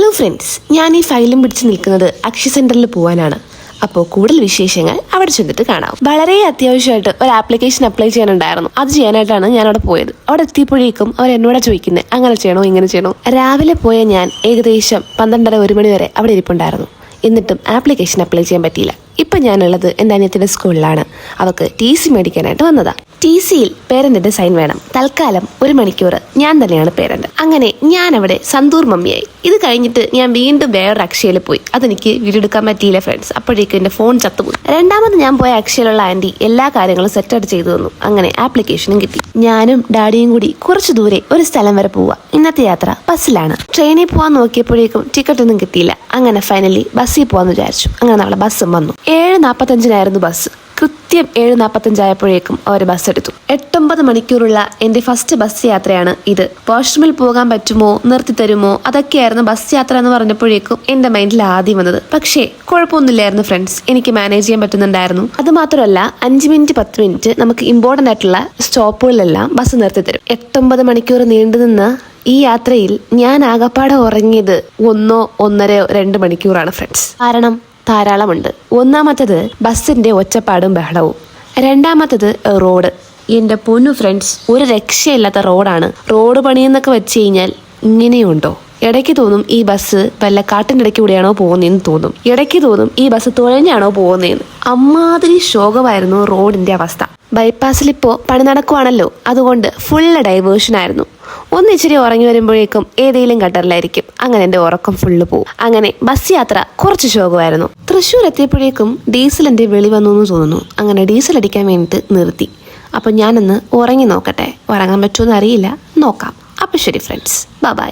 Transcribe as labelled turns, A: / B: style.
A: Hello friends ഞാൻ ഈ ഫയലും പിടിച്ച് നിൽക്കുന്നത് അക്ഷയ സെന്ററിൽ പോകാനാണ് അപ്പോൾ കൂടുതൽ വിശേഷങ്ങൾ അവിടെ ചെന്നിട്ട് കാണാം. വളരെ അത്യാവശ്യമായിട്ട് ഒരു ആപ്ലിക്കേഷൻ അപ്ലൈ ചെയ്യാനുണ്ടായിരുന്നു. അത് ചെയ്യാനായിട്ടാണ് ഞാൻ അവിടെ പോയത്. അവിടെ എത്തിയപ്പോഴേക്കും അവർ എന്നോട് ചോദിക്കുന്നത് അങ്ങനെ ചെയ്യണോ ഇങ്ങനെ ചെയ്യണോ? രാവിലെ പോയ ഞാൻ ഏകദേശം പന്ത്രണ്ടര ഒരു മണി വരെ അവിടെ ഇരിപ്പുണ്ടായിരുന്നു. എന്നിട്ടും ആപ്ലിക്കേഷൻ അപ്ലൈ ചെയ്യാൻ പറ്റിയില്ല. ഇപ്പം ഞാനുള്ളത് എന്റെ അനിയത്തിന്റെ സ്കൂളിലാണ് അവൾക്ക് ടി സി മേടിക്കാനായിട്ട് വന്നതാ. ടി സിയിൽ പേരന്റിന്റെ സൈൻ വേണം. തൽക്കാലം ഒരു മണിക്കൂർ ഞാൻ തന്നെയാണ് പേരന്റ് അങ്ങനെ ഞാൻ അവിടെ സന്തൂർ മമ്മിയായി. ഇത് കഴിഞ്ഞിട്ട് ഞാൻ വീണ്ടും വേറൊരു അക്ഷയയിൽ പോയി. അതെനിക്ക് വീഡിയോ എടുക്കാൻ പറ്റിയില്ല ഫ്രണ്ട്സ്. അപ്പോഴേക്കും എന്റെ ഫോൺ ചത്തുപോയി. രണ്ടാമത് ഞാൻ പോയ അക്ഷയയിലുള്ള ആന്റി എല്ലാ കാര്യങ്ങളും സെറ്റായിട്ട് ചെയ്തു തന്നു. അങ്ങനെ ആപ്ലിക്കേഷനും കിട്ടി. ഞാനും ഡാഡിയും കൂടി കുറച്ച് ദൂരെ ഒരു സ്ഥലം വരെ പോവാ ഇന്നത്തെ യാത്ര ബസ്സിലാണ്. ട്രെയിനിൽ പോകാൻ നോക്കിയപ്പോഴേക്കും ടിക്കറ്റ് ഒന്നും കിട്ടിയില്ല. അങ്ങനെ ഫൈനലി ബസ്സിൽ പോകാന്ന് വിചാരിച്ചു. അങ്ങനെ നമ്മളെ ബസ്സും വന്നു. ഏഴ് നാൽപ്പത്തഞ്ചിനായിരുന്നു ബസ്. കൃത്യം ഏഴ് നാൽപ്പത്തഞ്ചായപ്പോഴേക്കും അവർ ബസ് എടുത്തു എട്ടൊമ്പത് മണിക്കൂറുള്ള എന്റെ ഫസ്റ്റ് ബസ് യാത്രയാണ് ഇത്. വാഷ്റൂമിൽ പോകാൻ പറ്റുമോ നിർത്തി തരുമോ അതൊക്കെയായിരുന്നു ബസ് യാത്ര എന്ന് പറഞ്ഞപ്പോഴേക്കും എന്റെ മൈൻഡിൽ ആദ്യം വന്നത്. പക്ഷേ കുഴപ്പമൊന്നുമില്ലായിരുന്നു ഫ്രണ്ട്സ്. എനിക്ക് മാനേജ് ചെയ്യാൻ പറ്റുന്നുണ്ടായിരുന്നു. അത് മാത്രമല്ല അഞ്ച് മിനിറ്റ് പത്ത് മിനിറ്റ് നമുക്ക് ഇമ്പോർട്ടന്റ് ആയിട്ടുള്ള സ്റ്റോപ്പുകളിലെല്ലാം ബസ് നിർത്തി തരും. എട്ടൊമ്പത് മണിക്കൂർ നീണ്ടുനിന്ന ഈ യാത്രയിൽ ഞാൻ ആകപ്പാടെ ഉറങ്ങിയത് ഒന്നോ ഒന്നരയോ രണ്ട് മണിക്കൂറാണ് ഫ്രണ്ട്സ്. കാരണം ധാരാളമുണ്ട്. ഒന്നാമത്തത് ബസ്സിന്റെ ഒച്ചപ്പാടും ബഹളവും. രണ്ടാമത്തത് റോഡ്. എന്റെ പൊന്നു ഫ്രണ്ട്സ് ഒരു രക്ഷയില്ലാത്ത റോഡാണ്. റോഡ് പണിയെന്നൊക്കെ വെച്ച് കഴിഞ്ഞാൽ ഇങ്ങനെയുണ്ടോ? ഇടയ്ക്ക് തോന്നും ഈ ബസ് വല്ല കാട്ടിന്റെ ഇടയ്ക്ക് കൂടെയാണോ പോകുന്നതെന്ന് തോന്നും. ഇടയ്ക്ക് തോന്നും ഈ ബസ് തുഴഞ്ഞാണോ പോകുന്നതെന്ന് അമ്മാതിരി ശോകമായിരുന്നു റോഡിന്റെ അവസ്ഥ. ബൈപ്പാസിൽ ഇപ്പോൾ പണി നടക്കുവാണല്ലോ. അതുകൊണ്ട് ഫുള്ള് ഡൈവേർഷൻ ആയിരുന്നു. ഒന്ന് ഇച്ചിരി ഉറങ്ങി വരുമ്പോഴേക്കും ഏതെങ്കിലും ഗട്ടറിലായിരിക്കും അങ്ങനെ എന്റെ ഉറക്കം ഫുള്ള് പോകും അങ്ങനെ ബസ് യാത്ര കുറച്ച് ശോകമായിരുന്നു. തൃശ്ശൂർ എത്തിയപ്പോഴേക്കും ഡീസൽ എന്റെ വെളി വന്നു എന്ന് തോന്നുന്നു. അങ്ങനെ ഡീസൽ അടിക്കാൻ വേണ്ടിയിട്ട് നിർത്തി. അപ്പം ഞാനൊന്ന് ഉറങ്ങി നോക്കട്ടെ. ഉറങ്ങാൻ പറ്റുമെന്ന് അറിയില്ല. നോക്കാം. അപ്പം ശരി ഫ്രണ്ട്സ് ബൈ